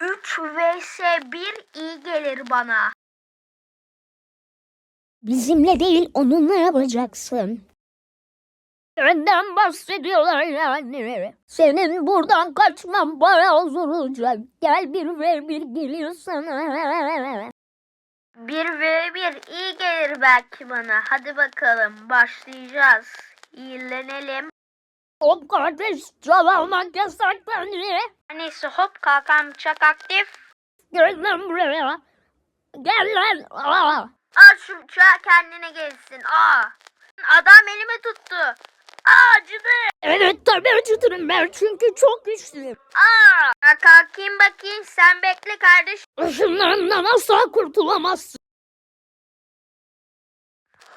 3 vs 1 iyi gelir bana. Bizimle değil onunla yapacaksın. Benden bahsediyorlar yani. Senin buradan kaçman bayağı zor olacak. Gel bir ver bir geliyor sana. 1 v 1 iyi gelir belki bana. Hadi bakalım başlayacağız. İyilenelim. Hop kardeş can almak yasak bence. Neyse hop kalkan bıçak aktif. Gel lan buraya. Gel lan. Aa. Al şu bıçağı kendine gelsin. Aa. Adam elimi tuttu. Aa acıdı. Evet tabii acıtırım ben çünkü çok güçlüyüm. Aa. Ya kalkayım bakayım sen bekle kardeş. Işınlarımdan asla kurtulamazsın.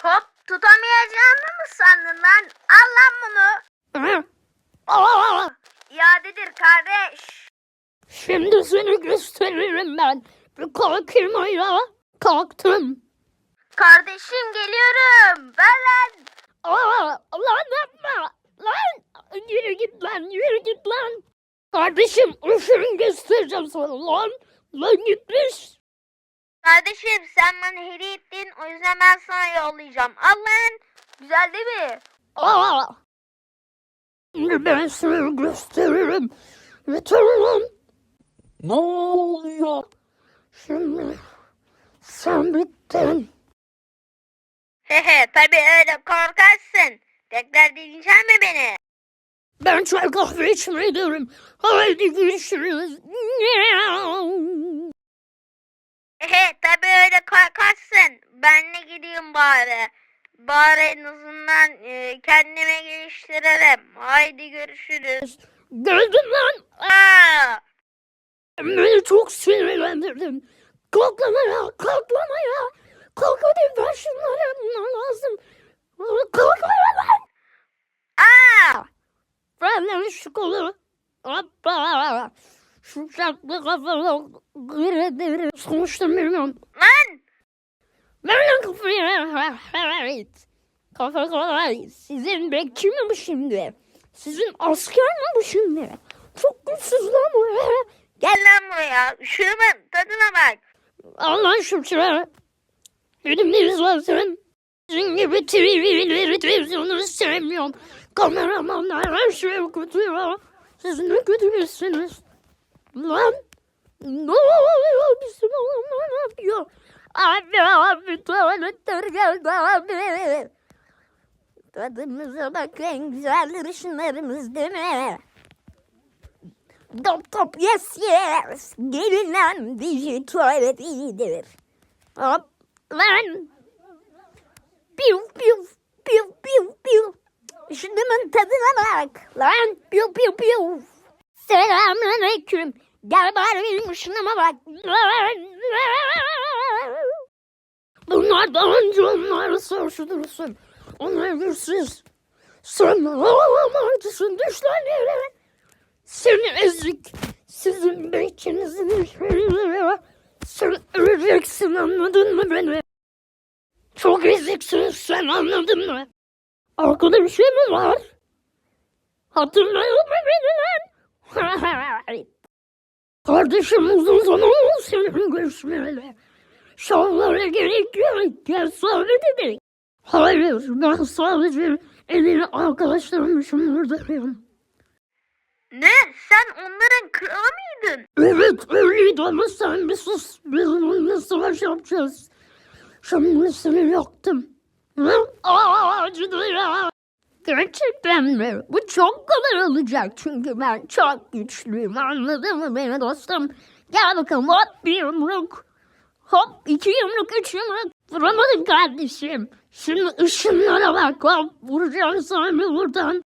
Hop tutamayacağımı mı sandın lan? Al lan bunu. İadedir kardeş. Şimdi seni gösteririm ben. Bir kalkayım ayağa. Kalktım. Kardeşim geliyorum. Ver lan. Aa, lan yapma. Lan yürü git lan yürü git lan. Kardeşim ışığını göstereceğim sana lan. Lan gitmiş. Kardeşim sen bana hediye ettin. O yüzden ben sana yollayacağım. Al lan. Güzel değil mi? Aa. Ben sana gösteririm. Yeter. Ne oluyor? Şimdi sen bittin. Hehe tabii öyle korkarsın. Tekrar dinleyecek mi beni? Ben çay kahve içmeye gidiyorum. Haydi görüşürüz. Hehe tabii öyle korkarsın. Ben de gideyim bari. Bari en azından e, kendime geliştirelim. Haydi görüşürüz. Gördün lan. Aa! Beni çok sinirlendirdin. Kalk lan ayağa, kalk lan ayağa. Kalk hadi ver şunları yapman lazım. Kalk lan. Aa! Lan şu kolu. Hoppa. Şu çaklı kafalı gırı devre sonuçta bilmiyorum. Lan! Ver lan kafayı. Evet. Sizin bekçi mi bu şimdi? Sizin asker mi bu şimdi? Çok güçsüz lan bu. Gel lan buraya. Şurumun tadına bak. Allah çırağı. Benim de zaten. Sizin gibi TV'leri, televizyonları sevmiyorum. Kameramanlar her şey kötü ya. Siz ne kötü birisiniz. Lan. Ne oluyor bizim oğlanlar ne yapıyor? Abi abi tuvaletler geldi abi. Tadımıza bakın güzel ışınlarımız değil mi? Top top yes yes. Gelin lan diji tuvalet iyidir. Hop lan. Piu piu piu piu piu. Şunun tadına bak. Lan piu piu piu. Selamünaleyküm. Gel bari benim ışınıma bak. Bunlar daha önce onlarla savaşı durursun. Onlar güçsüz. Sen ağlamarcısın. Düş lan yere. Seni ezik. Sizin bekçinizin Sen öleceksin anladın mı beni? Çok eziksin sen anladın mı? Arkada bir şey mi var? Hatırlayın mı beni lan? Kardeşim uzun zaman oldu senin görüşmeyeli. Şovlara gerek yok. Gel sohbet edelim. Hayır ben sadece elini arkadaşlarım için. Ne? Sen onların kralı mıydın? Evet öyleydi ama sen bir sus. Biz bununla savaş yapacağız. Şimdi seni yaktım. Aa, acıdı ya. Gerçekten mi? Bu çok kolay olacak çünkü ben çok güçlüyüm anladın mı beni dostum? Gel bakalım hop bir yumruk. Hop iki yumruk üç yumruk. Vuramadın kardeşim. Şimdi ışınlara bak hop vuracağım bir buradan.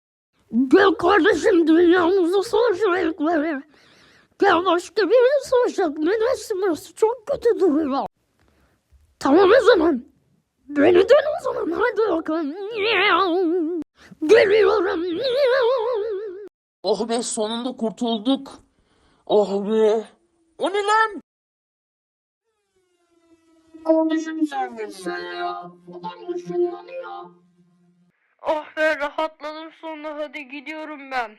Gel kardeşim dünyamızda savaş ayakları. Gel başka birine savaşacak. Ne çok kötü duruyor. Tamam o zaman. Beni dön o zaman hadi bakalım. Geliyorum. Oh be sonunda kurtulduk. Oh be. O ne lan? Sen misin ya? Adam ışınlanıyor. Oh be rahatladım sonunda hadi gidiyorum ben.